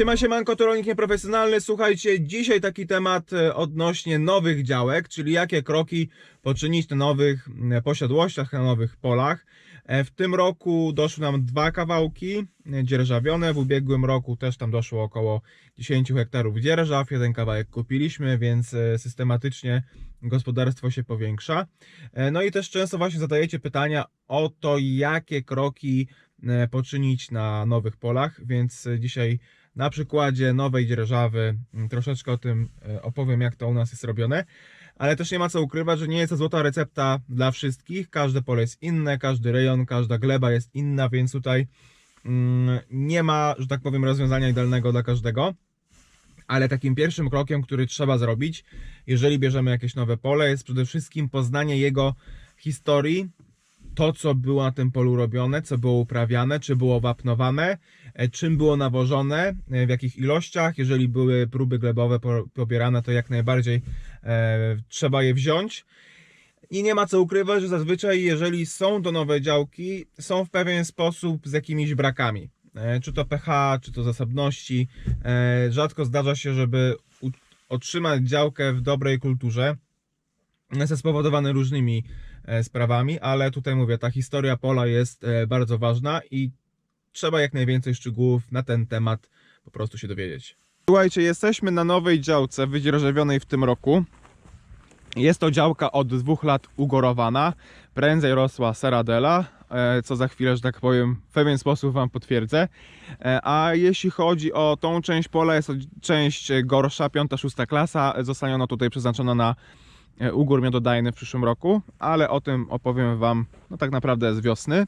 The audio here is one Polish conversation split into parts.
Siema, siemanko, to rolnik nieprofesjonalny. Słuchajcie, dzisiaj taki temat e, odnośnie nowych działek, czyli jakie kroki poczynić na nowych posiadłościach, na nowych polach. E, W tym roku doszły nam dwa kawałki e, dzierżawione, w ubiegłym roku też tam doszło około 10 hektarów dzierżaw, jeden kawałek kupiliśmy, więc systematycznie gospodarstwo się powiększa. No i też często właśnie zadajecie pytania o to, jakie kroki poczynić na nowych polach, więc e, dzisiaj na przykładzie nowej dzierżawy mm, troszeczkę o tym e, opowiem, jak to u nas jest robione. Ale też nie ma co ukrywać, że nie jest to złota recepta dla wszystkich. Każde pole jest inne, każdy rejon, każda gleba jest inna, więc tutaj mm, nie ma, że tak powiem, rozwiązania idealnego dla każdego. Ale takim pierwszym krokiem, który trzeba zrobić, jeżeli bierzemy jakieś nowe pole, jest przede wszystkim poznanie jego historii, to, co było na tym polu robione, co było uprawiane, czy było wapnowane, e, czym było nawożone, e, w jakich ilościach. Jeżeli były próby glebowe po- pobierane, to jak najbardziej e, trzeba je wziąć. I nie ma co ukrywać, że zazwyczaj, jeżeli są to nowe działki, są w pewien sposób z jakimiś brakami. Czy to pH, czy to zasobności. Rzadko zdarza się, żeby otrzymać działkę w dobrej kulturze. Jest to spowodowane różnymi sprawami, ale tutaj mówię, ta historia pola jest e, bardzo ważna i trzeba jak najwięcej szczegółów na ten temat po prostu się dowiedzieć. Słuchajcie, jesteśmy na nowej działce wydzierżawionej w tym roku. Jest to działka od dwóch lat ugorowana. Prędzej rosła Seradela, e, co za chwilę, że tak powiem, w pewien sposób Wam potwierdzę. E, A jeśli chodzi o tą część pola, jest to część gorsza, piąta, szósta klasa. Zostanie ona tutaj przeznaczona na e, ugór miododajny w przyszłym roku, ale o tym opowiem Wam no tak naprawdę z wiosny.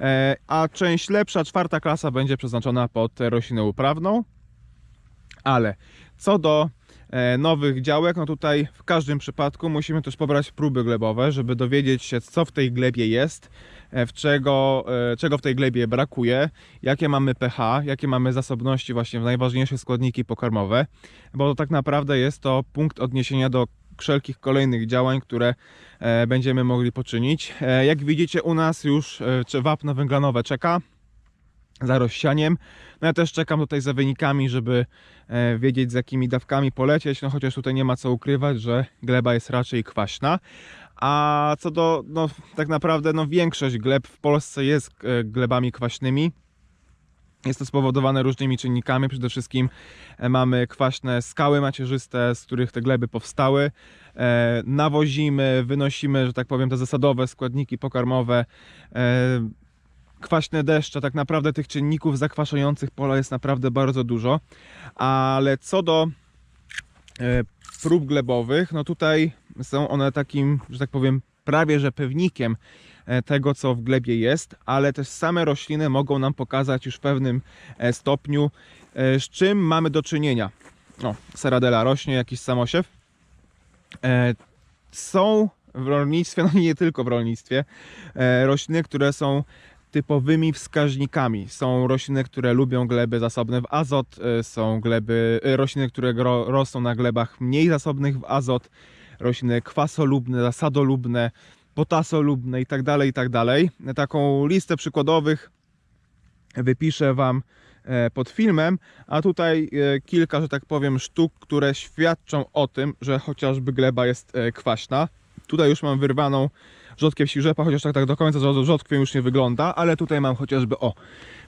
E, A część lepsza, czwarta klasa będzie przeznaczona pod roślinę uprawną. Ale co do e, nowych działek, no tutaj w każdym przypadku musimy też pobrać próby glebowe, żeby dowiedzieć się, co w tej glebie jest, e, w czego, e, czego w tej glebie brakuje, jakie mamy pH, jakie mamy zasobności, właśnie najważniejsze składniki pokarmowe, bo tak naprawdę jest to punkt odniesienia do wszelkich kolejnych działań, które e, będziemy mogli poczynić. E, jak widzicie, u nas już e, wapno węglanowe czeka za rozsianiem. No ja też czekam tutaj za wynikami, żeby wiedzieć z jakimi dawkami polecieć, no chociaż tutaj nie ma co ukrywać, że gleba jest raczej kwaśna. A co do, no tak naprawdę, no większość gleb w Polsce jest glebami kwaśnymi. Jest to spowodowane różnymi czynnikami. Przede wszystkim e, mamy kwaśne skały macierzyste, z których te gleby powstały. E, nawozimy, wynosimy, że tak powiem, te zasadowe składniki pokarmowe. E, kwaśne deszcze, tak naprawdę tych czynników zakwaszających pola jest naprawdę bardzo dużo. Ale co do prób glebowych, no tutaj są one takim, że tak powiem, prawie że pewnikiem tego, co w glebie jest, ale też same rośliny mogą nam pokazać już w pewnym e, stopniu, e, z czym mamy do czynienia. O, seradela rośnie, jakiś samosiew. E, Są w rolnictwie, no nie tylko w rolnictwie, e, rośliny, które są typowymi wskaźnikami. Są rośliny, które lubią gleby zasobne w azot, e, są gleby, e, rośliny, które rosną na glebach mniej zasobnych w azot, rośliny kwasolubne, zasadolubne, potasolubne i tak dalej, i tak dalej. Taką listę przykładowych wypiszę Wam e, pod filmem, a tutaj e, kilka, że tak powiem, sztuk, które świadczą o tym, że chociażby gleba jest e, kwaśna. Tutaj już mam wyrwaną rzodkiew siłrzepa, chociaż tak, tak do końca z rzodkwiem już nie wygląda, ale tutaj mam chociażby o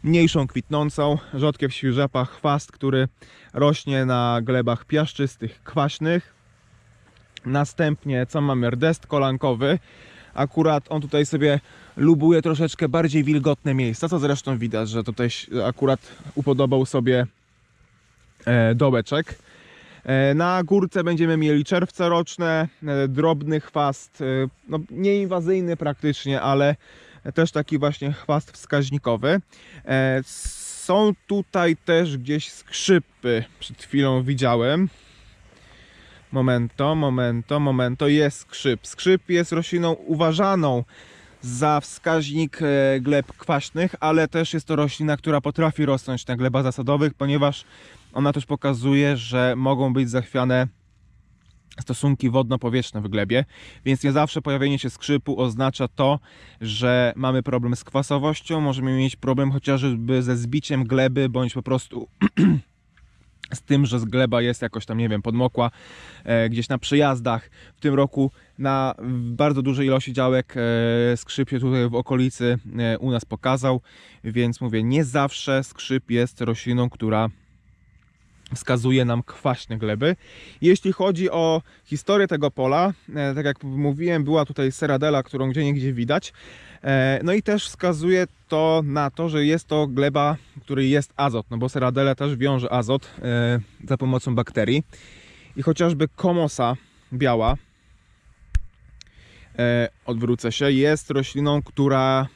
mniejszą kwitnącą rzodkiew siłrzepa, chwast, który rośnie na glebach piaszczystych, kwaśnych. Następnie co mamy? Rdest kolankowy. Akurat on tutaj sobie lubuje troszeczkę bardziej wilgotne miejsca, co zresztą widać, że tutaj akurat upodobał sobie e, dołeczek. E, Na górce będziemy mieli czerwce roczne, e, drobny chwast, no nieinwazyjny praktycznie, ale też taki właśnie chwast wskaźnikowy. Są tutaj też gdzieś skrzypy, przed chwilą widziałem. Momento, momento, momento, jest skrzyp. Skrzyp jest rośliną uważaną za wskaźnik e, gleb kwaśnych, ale też jest to roślina, która potrafi rosnąć na glebach zasadowych, ponieważ ona też pokazuje, że mogą być zachwiane stosunki wodno-powietrzne w glebie, więc nie zawsze pojawienie się skrzypu oznacza to, że mamy problem z kwasowością, możemy mieć problem chociażby ze zbiciem gleby, bądź po prostu z tym, że gleba jest jakoś tam, nie wiem, podmokła e, gdzieś na przejazdach. W tym roku na bardzo dużej ilości działek e, skrzyp się tutaj w okolicy e, u nas pokazał, więc mówię, nie zawsze skrzyp jest rośliną, która wskazuje nam kwaśne gleby. Jeśli chodzi o historię tego pola, e, tak jak mówiłem, była tutaj seradela, którą gdzie niegdzie widać. E, No i też wskazuje to na to, że jest to gleba, której jest azot, no bo seradela też wiąże azot e, za pomocą bakterii. I chociażby komosa biała, odwrócę się, jest rośliną, która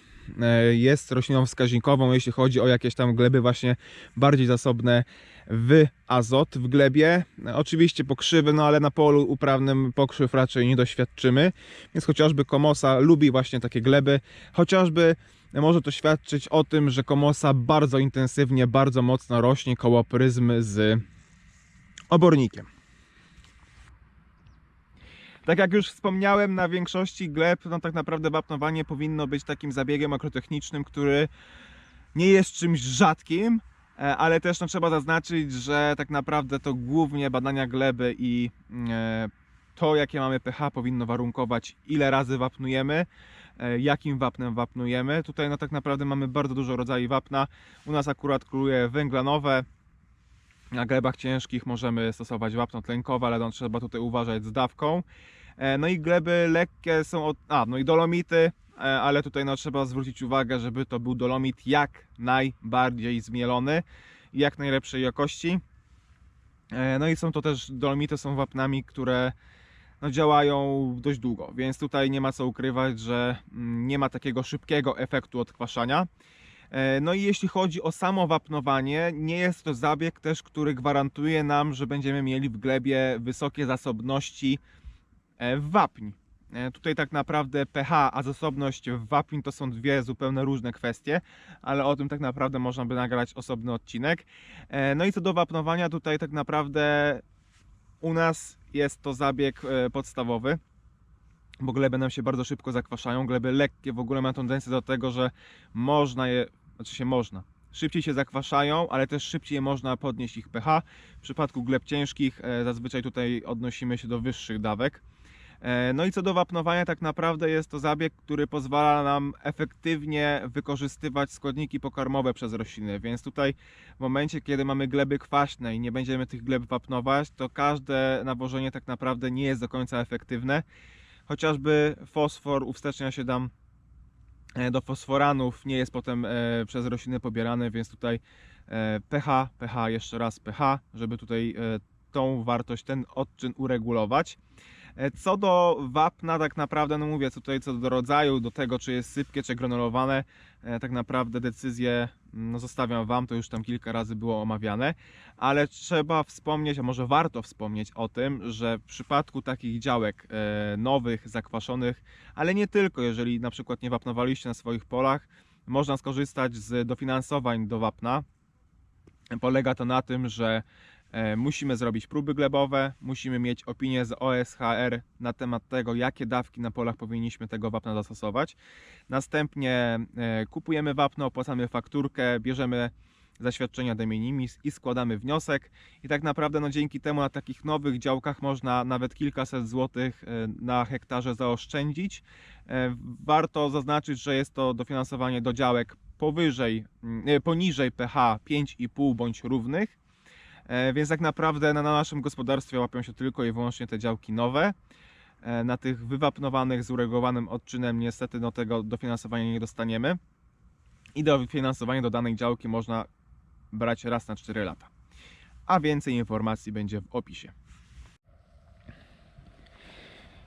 jest rośliną wskaźnikową, jeśli chodzi o jakieś tam gleby właśnie bardziej zasobne w azot w glebie. Oczywiście pokrzywy, no ale na polu uprawnym pokrzyw raczej nie doświadczymy, więc chociażby komosa lubi właśnie takie gleby, chociażby może to świadczyć o tym, że komosa bardzo intensywnie, bardzo mocno rośnie koło pryzmy z obornikiem. Tak jak już wspomniałem, na większości gleb, no tak naprawdę wapnowanie powinno być takim zabiegiem akrotechnicznym, który nie jest czymś rzadkim, e, ale też no, trzeba zaznaczyć, że tak naprawdę to głównie badania gleby i e, to, jakie mamy pH, powinno warunkować, ile razy wapnujemy, e, jakim wapnem wapnujemy. Tutaj no tak naprawdę mamy bardzo dużo rodzajów wapna. U nas akurat króluje węglanowe, na glebach ciężkich możemy stosować wapno tlenkowe, ale no, trzeba tutaj uważać z dawką. E, No i gleby lekkie są od... A, no i dolomity, e, ale tutaj no, trzeba zwrócić uwagę, żeby to był dolomit jak najbardziej zmielony i jak najlepszej jakości. E, No i są to też, dolomity są wapnami, które no, działają dość długo, więc tutaj nie ma co ukrywać, że mm, nie ma takiego szybkiego efektu odkwaszania. No i jeśli chodzi o samo wapnowanie, nie jest to zabieg też, który gwarantuje nam, że będziemy mieli w glebie wysokie zasobności wapń. E, Tutaj tak naprawdę pH, a zasobność wapń to są dwie zupełnie różne kwestie, ale o tym tak naprawdę można by nagrać osobny odcinek. E, No i co do wapnowania, tutaj tak naprawdę u nas jest to zabieg e, podstawowy, bo gleby nam się bardzo szybko zakwaszają. Gleby lekkie w ogóle mają tendencję do tego, że można je, znaczy się można, szybciej się zakwaszają, ale też szybciej można podnieść ich pH. W przypadku gleb ciężkich e, zazwyczaj tutaj odnosimy się do wyższych dawek. E, No i co do wapnowania, tak naprawdę jest to zabieg, który pozwala nam efektywnie wykorzystywać składniki pokarmowe przez rośliny, więc tutaj w momencie, kiedy mamy gleby kwaśne i nie będziemy tych gleb wapnować, to każde nawożenie tak naprawdę nie jest do końca efektywne. Chociażby fosfor uwstecznia się nam e, do fosforanów, nie jest potem e, przez rośliny pobierany, więc tutaj pH, pH, jeszcze raz pH, żeby tutaj tą wartość, ten odczyn uregulować. E, Co do wapna, tak naprawdę, no mówię tutaj co do rodzaju, do tego czy jest sypkie, czy granulowane, tak naprawdę decyzję no, zostawiam Wam, to już tam kilka razy było omawiane, ale trzeba wspomnieć, a może warto wspomnieć o tym, że w przypadku takich działek e, nowych, zakwaszonych, ale nie tylko, jeżeli na przykład nie wapnowaliście na swoich polach, można skorzystać z dofinansowań do wapna. Polega to na tym, że Musimy zrobić próby glebowe, musimy mieć opinię z OSHR na temat tego, jakie dawki na polach powinniśmy tego wapna zastosować. Następnie e, kupujemy wapno, opłacamy fakturkę, bierzemy zaświadczenia de minimis i składamy wniosek. I tak naprawdę no, dzięki temu na takich nowych działkach można nawet kilkaset złotych e, na hektarze zaoszczędzić. E, Warto zaznaczyć, że jest to dofinansowanie do działek powyżej, mm, poniżej pH 5,5 bądź równych. E, Więc tak naprawdę na, na naszym gospodarstwie łapią się tylko i wyłącznie te działki nowe. E, Na tych wywapnowanych z uregulowanym odczynem niestety no, tego dofinansowania nie dostaniemy. I dofinansowanie do danej działki można brać raz na 4 lata. A więcej informacji będzie w opisie.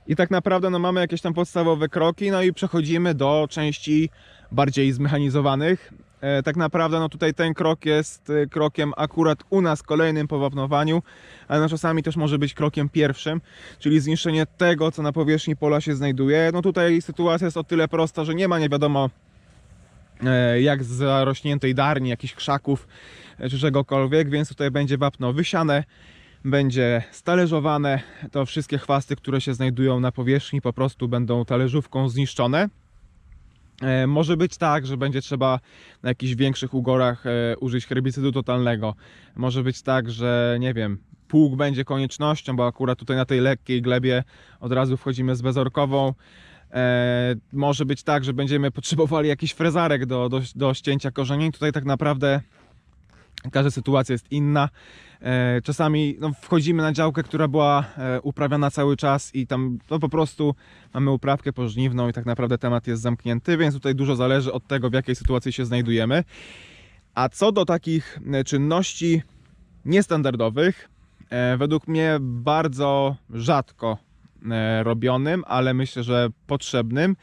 I tak naprawdę no, mamy jakieś tam podstawowe kroki, no i przechodzimy do części bardziej zmechanizowanych. E, tak naprawdę no, tutaj ten krok jest e, krokiem akurat u nas kolejnym po wapnowaniu, ale no, czasami też może być krokiem pierwszym, czyli zniszczenie tego, co na powierzchni pola się znajduje. No tutaj sytuacja jest o tyle prosta, że nie ma nie wiadomo e, jak z zarośniętej darni, jakichś krzaków e, czy czegokolwiek, więc tutaj będzie wapno wysiane, będzie stalerzowane. To wszystkie chwasty, które się znajdują na powierzchni, po prostu będą talerzówką zniszczone. E, Może być tak, że będzie trzeba na jakichś większych ugorach e, użyć herbicydu totalnego. Może być tak, że nie wiem, pług będzie koniecznością, bo akurat tutaj na tej lekkiej glebie od razu wchodzimy z bezorkową. E, może być tak, że będziemy potrzebowali jakiś frezarek do, do, do ścięcia korzeni. Tutaj tak naprawdę każda sytuacja jest inna. E, Czasami no, wchodzimy na działkę, która była e, uprawiana cały czas i tam no, po prostu mamy uprawkę pożniwną i tak naprawdę temat jest zamknięty, więc tutaj dużo zależy od tego, w jakiej sytuacji się znajdujemy. A co do takich e, czynności niestandardowych, według mnie bardzo rzadko robionym, ale myślę, że potrzebnym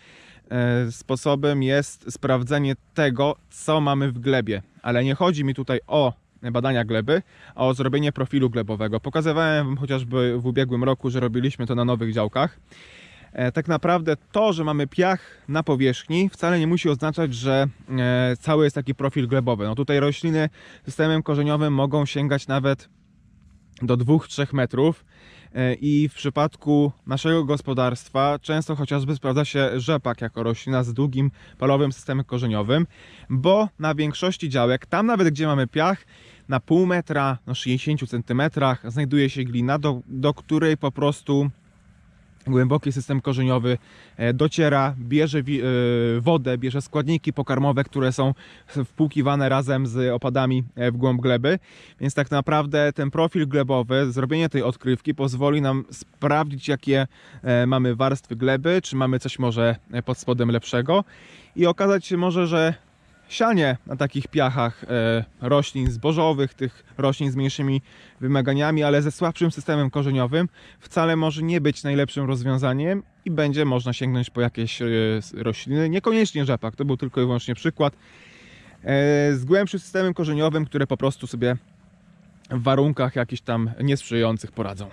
sposobem jest sprawdzenie tego, co mamy w glebie. Ale nie chodzi mi tutaj o badania gleby, a o zrobienie profilu glebowego. Pokazywałem Wam chociażby w ubiegłym roku, że robiliśmy to na nowych działkach. E, Tak naprawdę to, że mamy piach na powierzchni, wcale nie musi oznaczać, że e, cały jest taki profil glebowy. No tutaj rośliny systemem korzeniowym mogą sięgać nawet do 2-3 metrów. E, I w przypadku naszego gospodarstwa często chociażby sprawdza się rzepak jako roślina z długim palowym systemem korzeniowym, bo na większości działek, tam nawet gdzie mamy piach, na pół metra, no 60 centymetrach znajduje się glina, do, do której po prostu głęboki system korzeniowy e, dociera, bierze e, wodę, bierze składniki pokarmowe, które są wpłukiwane razem z opadami e, w głąb gleby. Więc tak naprawdę ten profil glebowy, zrobienie tej odkrywki pozwoli nam sprawdzić, jakie mamy warstwy gleby, czy mamy coś może pod spodem lepszego. I okazać się może, że sianie na takich piachach e, roślin zbożowych, tych roślin z mniejszymi wymaganiami, ale ze słabszym systemem korzeniowym, wcale może nie być najlepszym rozwiązaniem i będzie można sięgnąć po jakieś e, rośliny, niekoniecznie rzepak, to był tylko i wyłącznie przykład, e, z głębszym systemem korzeniowym, które po prostu sobie w warunkach jakichś tam niesprzyjających poradzą.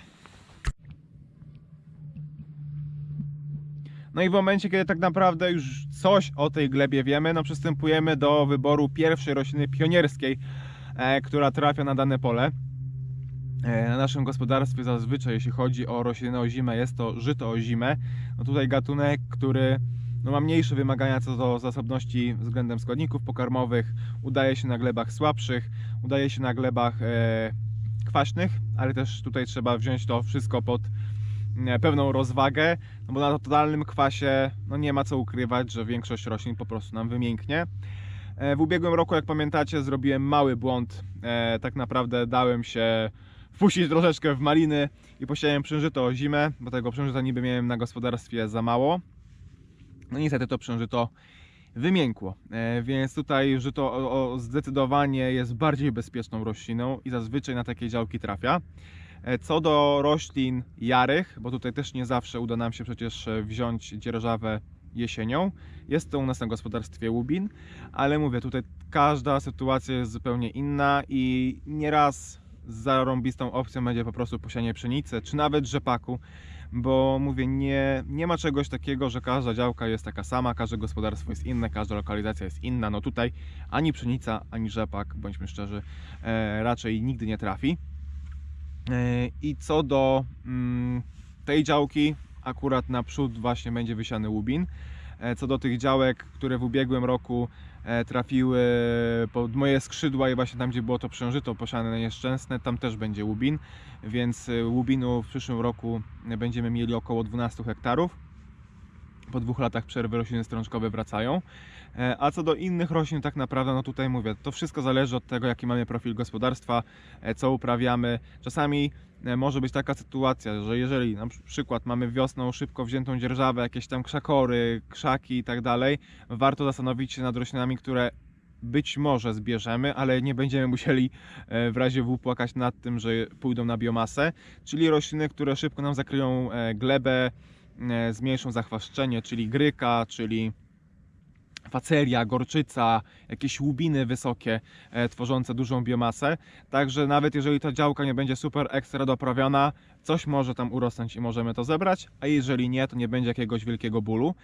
No i w momencie, kiedy tak naprawdę już coś o tej glebie wiemy, no przystępujemy do wyboru pierwszej rośliny pionierskiej, e, która trafia na dane pole. E, Na naszym gospodarstwie zazwyczaj, jeśli chodzi o rośliny ozime, jest to żyto ozime. No tutaj gatunek, który no ma mniejsze wymagania co do zasobności względem składników pokarmowych, udaje się na glebach słabszych, udaje się na glebach e, kwaśnych, ale też tutaj trzeba wziąć to wszystko pod pewną rozwagę, no bo na totalnym kwasie no nie ma co ukrywać, że większość roślin po prostu nam wymięknie. E, W ubiegłym roku, jak pamiętacie, zrobiłem mały błąd. E, Tak naprawdę dałem się wpuścić troszeczkę w maliny i posiałem przężyto o zimę, bo tego przężyta niby miałem na gospodarstwie za mało. No niestety to przężyto wymiękło, e, więc tutaj żyto zdecydowanie jest bardziej bezpieczną rośliną i zazwyczaj na takie działki trafia. E, Co do roślin jarych, bo tutaj też nie zawsze uda nam się przecież e, wziąć dzierżawę jesienią. Jest to u nas na gospodarstwie łubin, ale mówię, tutaj każda sytuacja jest zupełnie inna i nieraz zarąbistą opcją będzie po prostu posianie pszenicy, czy nawet rzepaku, bo mówię, nie, nie ma czegoś takiego, że każda działka jest taka sama, każde gospodarstwo jest inne, każda lokalizacja jest inna. No tutaj ani pszenica, ani rzepak, bądźmy szczerzy, e, raczej nigdy nie trafi. E, I co do mm, tej działki, akurat naprzód właśnie będzie wysiany łubin. E, Co do tych działek, które w ubiegłym roku e, trafiły pod moje skrzydła i właśnie tam, gdzie było to przężyto posiane nieszczęsne, tam też będzie łubin, więc łubinu w przyszłym roku będziemy mieli około 12 hektarów. Po dwóch latach przerwy rośliny strączkowe wracają. E, A co do innych roślin, tak naprawdę, no tutaj mówię, to wszystko zależy od tego, jaki mamy profil gospodarstwa, e, co uprawiamy. Czasami e, może być taka sytuacja, że jeżeli na przykład mamy wiosną szybko wziętą dzierżawę, jakieś tam krzakory, krzaki i tak dalej, warto zastanowić się nad roślinami, które być może zbierzemy, ale nie będziemy musieli w razie W płakać nad tym, że pójdą na biomasę, czyli rośliny, które szybko nam zakryją glebę, zmniejszą zachwaszczenie, czyli gryka, czyli faceria, gorczyca, jakieś łubiny wysokie, e, tworzące dużą biomasę. Także nawet jeżeli ta działka nie będzie super ekstra doprawiona, coś może tam urosnąć i możemy to zebrać, a jeżeli nie, to nie będzie jakiegoś wielkiego bólu.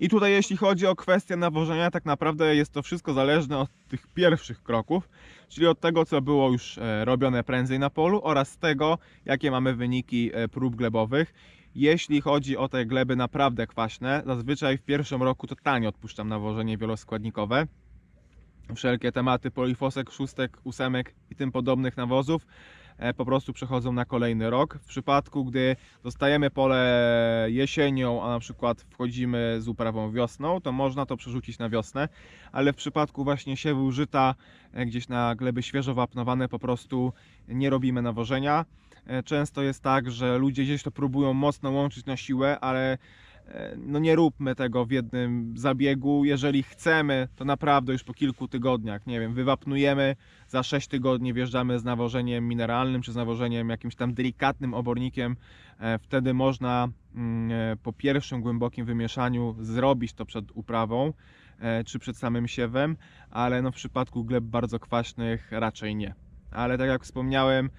I tutaj jeśli chodzi o kwestię nawożenia, tak naprawdę jest to wszystko zależne od tych pierwszych kroków, czyli od tego, co było już e, robione prędzej na polu oraz tego, jakie mamy wyniki e, prób glebowych. Jeśli chodzi o te gleby naprawdę kwaśne, zazwyczaj w pierwszym roku totalnie odpuszczam nawożenie wieloskładnikowe. Wszelkie tematy polifosek, szóstek, ósemek i tym podobnych nawozów po prostu przechodzą na kolejny rok. W przypadku, gdy dostajemy pole jesienią, a na przykład wchodzimy z uprawą wiosną, to można to przerzucić na wiosnę, ale w przypadku właśnie siewu żyta, e, gdzieś na gleby świeżo wapnowane, po prostu nie robimy nawożenia. E, Często jest tak, że ludzie gdzieś to próbują mocno łączyć na siłę, ale e, no nie róbmy tego w jednym zabiegu. Jeżeli chcemy, to naprawdę już po kilku tygodniach, nie wiem, wywapnujemy, za 6 tygodni wjeżdżamy z nawożeniem mineralnym czy z nawożeniem jakimś tam delikatnym obornikiem. E, Wtedy można mm, e, po pierwszym głębokim wymieszaniu zrobić to przed uprawą e, czy przed samym siewem, ale no w przypadku gleb bardzo kwaśnych raczej nie. Ale tak jak wspomniałem,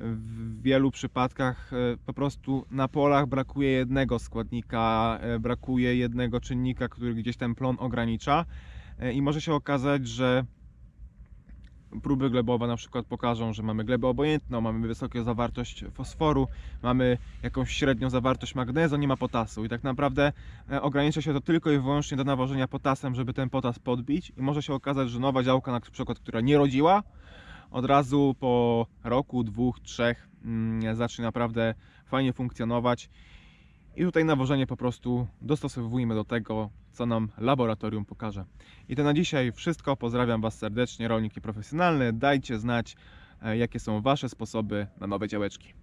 w wielu przypadkach e, po prostu na polach brakuje jednego składnika, e, brakuje jednego czynnika, który gdzieś ten plon ogranicza. E, i może się okazać, że próby glebowe na przykład pokażą, że mamy glebę obojętną, mamy wysoką zawartość fosforu, mamy jakąś średnią zawartość magnezu, nie ma potasu. I tak naprawdę ogranicza się to tylko i wyłącznie do nawożenia potasem, żeby ten potas podbić. I może się okazać, że nowa działka, na przykład, która nie rodziła, od razu po roku, dwóch, trzech mm, zacznie naprawdę fajnie funkcjonować. I tutaj nawożenie po prostu dostosowujemy do tego, co nam laboratorium pokaże. I to na dzisiaj wszystko. Pozdrawiam Was serdecznie, rolniki profesjonalne. Dajcie znać, e, jakie są Wasze sposoby na nowe działeczki.